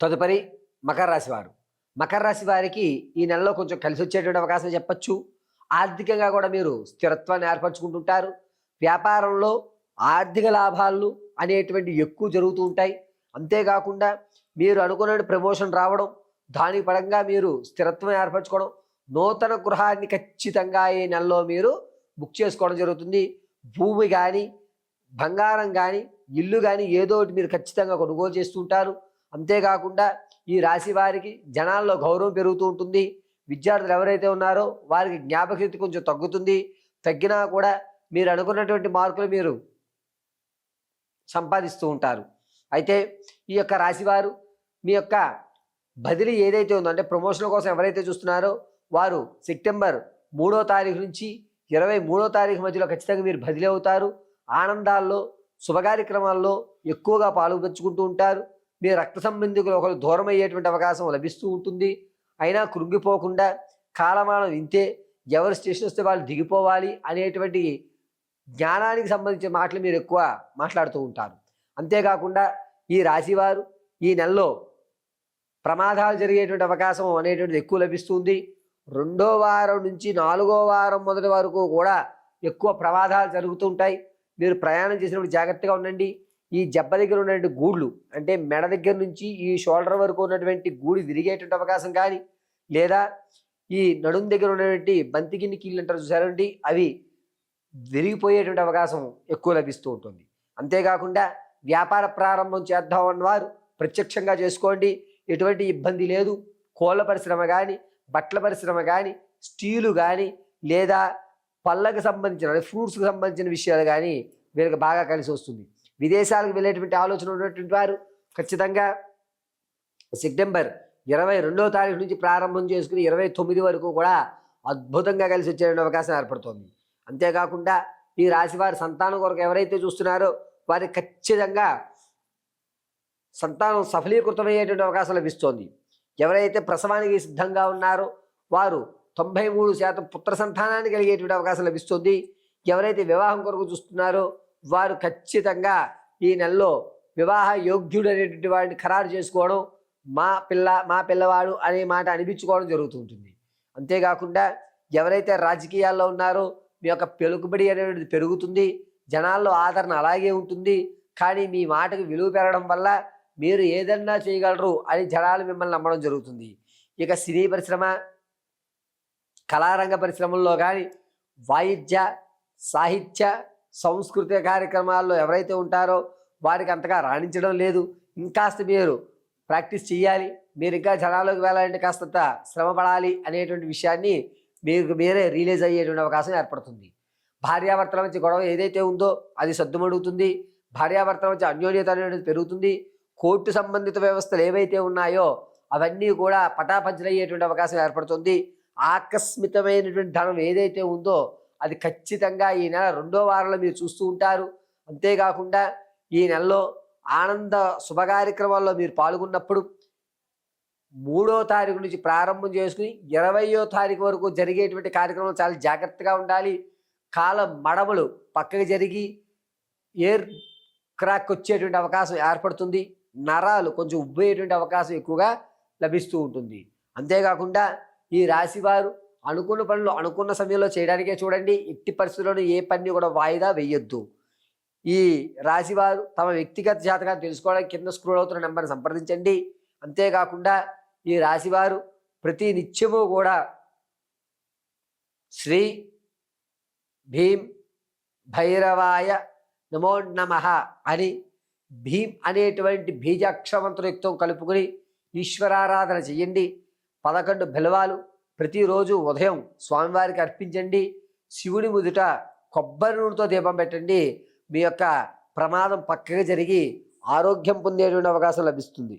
తదుపరి మకర రాశి వారు. మకర రాశి వారికి ఈ నెలలో కొంచెం కలిసి వచ్చేటువంటి అవకాశం చెప్పచ్చు. ఆర్థికంగా కూడా మీరు స్థిరత్వాన్ని ఏర్పరచుకుంటుంటారు. వ్యాపారంలో ఆర్థిక లాభాలు అనేటువంటి ఎక్కువ జరుగుతూ ఉంటాయి. అంతేకాకుండా మీరు అనుకున్న ప్రమోషన్ రావడం దాని పరంగా మీరు స్థిరత్వం ఏర్పరచుకోవడం నూతన గృహాన్ని ఖచ్చితంగా ఈ నెలలో మీరు బుక్ చేసుకోవడం జరుగుతుంది. భూమి కానీ బంగారం కానీ ఇల్లు కానీ ఏదో ఒకటి మీరు ఖచ్చితంగా కొనుగోలు చేస్తుంటారు అంతేకాకుండా ఈ రాశి వారికి జనాల్లో గౌరవం పెరుగుతూ ఉంటుంది. విద్యార్థులు ఎవరైతే ఉన్నారో వారికి జ్ఞాపకశక్తి కొంచెం తగ్గుతుంది. తగ్గినా కూడా మీరు అనుకున్నటువంటి మార్కులు మీరు సంపాదిస్తూ ఉంటారు. అయితే ఈ యొక్క రాశివారు మీ యొక్క బదిలీ ఏదైతే ఉందో అంటే ప్రమోషన్ కోసం ఎవరైతే చూస్తున్నారో వారు సెప్టెంబర్ మూడో తారీఖు నుంచి ఇరవై మూడో తారీఖు మధ్యలో ఖచ్చితంగా మీరు బదిలీ అవుతారు. ఆనందాల్లో శుభకార్యక్రమాల్లో ఎక్కువగా పాల్గొంచుకుంటూ ఉంటారు. మీ రక్త సంబంధికులు ఒకరు దూరం అయ్యేటువంటి అవకాశం లభిస్తూ ఉంటుంది. అయినా కృంగిపోకుండా కాలమానం ఇంతే ఎవరు స్టేషన్ వస్తే వాళ్ళు దిగిపోవాలి అనేటువంటి జ్ఞానానికి సంబంధించిన మాటలు మీరు ఎక్కువ మాట్లాడుతూ ఉంటారు. అంతేకాకుండా ఈ రాశివారు ఈ నెలలో ప్రమాదాలు జరిగేటువంటి అవకాశం అనేటువంటిది ఎక్కువ లభిస్తుంది. రెండో వారం నుంచి నాలుగో వారం మొదటి వరకు కూడా ఎక్కువ ప్రమాదాలు జరుగుతుంటాయి మీరు ప్రయాణం చేసినప్పుడు జాగ్రత్తగా ఉండండి. ఈ జబ్బ దగ్గర ఉన్నటువంటి గూళ్ళు అంటే మెడ దగ్గర నుంచి ఈ షోల్డర్ వరకు ఉన్నటువంటి గూడు విరిగేటువంటి అవకాశం కానీ లేదా ఈ నడుం దగ్గర ఉన్నటువంటి బంతిగిన్ని కీళ్ళు అంటారు చూసారండి అవి విరిగిపోయేటువంటి అవకాశం ఎక్కువ లభిస్తూ ఉంటుంది. అంతేకాకుండా వ్యాపార ప్రారంభం చేద్దామన్న వారు ప్రత్యక్షంగా చేసుకోండి ఎటువంటి ఇబ్బంది లేదు. కోళ్ళ పరిశ్రమ కానీ బట్టల పరిశ్రమ కానీ స్టీలు కానీ లేదా పళ్ళకు సంబంధించిన ఫ్రూట్స్కి సంబంధించిన విషయాలు కానీ వీళ్ళకి బాగా కలిసి వస్తుంది. విదేశాలకు వెళ్ళేటువంటి ఆలోచన ఉన్నటువంటి వారు ఖచ్చితంగా సెప్టెంబర్ ఇరవై రెండో తారీఖు నుంచి ప్రారంభం చేసుకుని ఇరవై తొమ్మిది వరకు కూడా అద్భుతంగా కలిసి వచ్చే అవకాశం ఏర్పడుతోంది. అంతేకాకుండా ఈ రాశి వారి సంతానం కొరకు ఎవరైతే చూస్తున్నారో వారికి ఖచ్చితంగా సంతానం సఫలీకృతమయ్యేటువంటి అవకాశం లభిస్తోంది. ఎవరైతే ప్రసవానికి సిద్ధంగా ఉన్నారో వారు తొంభై మూడు శాతం పుత్ర సంతానాన్ని కలిగేటువంటి అవకాశం లభిస్తుంది. ఎవరైతే వివాహం కొరకు చూస్తున్నారో వారు ఖచ్చితంగా ఈ నెలలో వివాహ యోగ్యుడు అనేటువంటి వాడిని ఖరారు చేసుకోవడం మా పిల్ల మా పిల్లవాడు అనే మాట అనిపించుకోవడం జరుగుతుంటుంది అంతేకాకుండా ఎవరైతే రాజకీయాల్లో ఉన్నారో మీ యొక్క పెలుకుబడి అనేది పెరుగుతుంది జనాల్లో ఆదరణ అలాగే ఉంటుంది. కానీ మీ మాటకు విలువ పెరగడం వల్ల మీరు ఏదన్నా చేయగలరు అని జనాలు మిమ్మల్ని నమ్మడం జరుగుతుంది. ఇక సినీ పరిశ్రమ కళారంగ పరిశ్రమల్లో కానీ వాయిద్య సాహిత్య సాంస్కృతిక కార్యక్రమాల్లో ఎవరైతే ఉంటారో వారికి అంతగా రాణించడం లేదు. ఇంకాస్త మీరు ప్రాక్టీస్ చేయాలి మీరు ఇంకా జనాల్లోకి వెళ్ళాలంటే కాస్తంత శ్రమ పడాలి అనేటువంటి విషయాన్ని మీకు మీరే రిలీజ్ అయ్యేటువంటి అవకాశం ఏర్పడుతుంది. భార్యాభర్తల మధ్య గొడవ ఏదైతే ఉందో అది సద్దుమడుగుతుంది. భార్యాభర్తల మధ్య అన్యోన్యత అనేది పెరుగుతుంది. కోర్టు సంబంధిత వ్యవస్థలు ఏవైతే ఉన్నాయో అవన్నీ కూడా పటాపంచలయ్యేటువంటి అవకాశం ఏర్పడుతుంది. ఆకస్మితమైనటువంటి ధనం ఏదైతే ఉందో అది ఖచ్చితంగా ఈ నెల రెండో వారంలో మీరు చూస్తూ ఉంటారు. అంతేకాకుండా ఈ నెలలో ఆనంద శుభ కార్యక్రమాల్లో మీరు పాల్గొన్నప్పుడు మూడో తారీఖు నుంచి ప్రారంభం చేసుకుని ఇరవయో తారీఖు వరకు జరిగేటువంటి కార్యక్రమం చాలా జాగ్రత్తగా ఉండాలి. కాల మడమలు పక్కకి జరిగి ఎయిర్ క్రాక్ వచ్చేటువంటి అవకాశం ఏర్పడుతుంది. నరాలు కొంచెం ఉబ్బేటువంటి అవకాశం ఎక్కువగా లభిస్తూ ఉంటుంది. అంతేకాకుండా ఈ రాశివారు అనుకున్న పనులు అనుకున్న సమయంలో చేయడానికే చూడండి. ఎట్టి పరిస్థితుల్లోనూ ఏ పని కూడా వాయిదా వేయొద్దు. ఈ రాశివారు తమ వ్యక్తిగత జాతకాన్ని తెలుసుకోవడానికి కింద స్క్రోల్ అవుతున్న నెంబర్ని సంప్రదించండి. అంతేకాకుండా ఈ రాశివారు ప్రతి నిత్యము కూడా శ్రీ భీం భైరవాయ నమో నమ అని భీం అనేటువంటి బీజాక్షమంత్రయుక్తం కలుపుకొని ఈశ్వరారాధన చెయ్యండి పదకొండు బెలవాలు ప్రతిరోజు ఉదయం స్వామివారికి అర్పించండి. శివుని ముదుట కొబ్బరి నూనెతో దీపం పెట్టండి. మీ యొక్క ప్రమాదం పక్కగా జరిగి ఆరోగ్యం పొందేటువంటి అవకాశం లభిస్తుంది.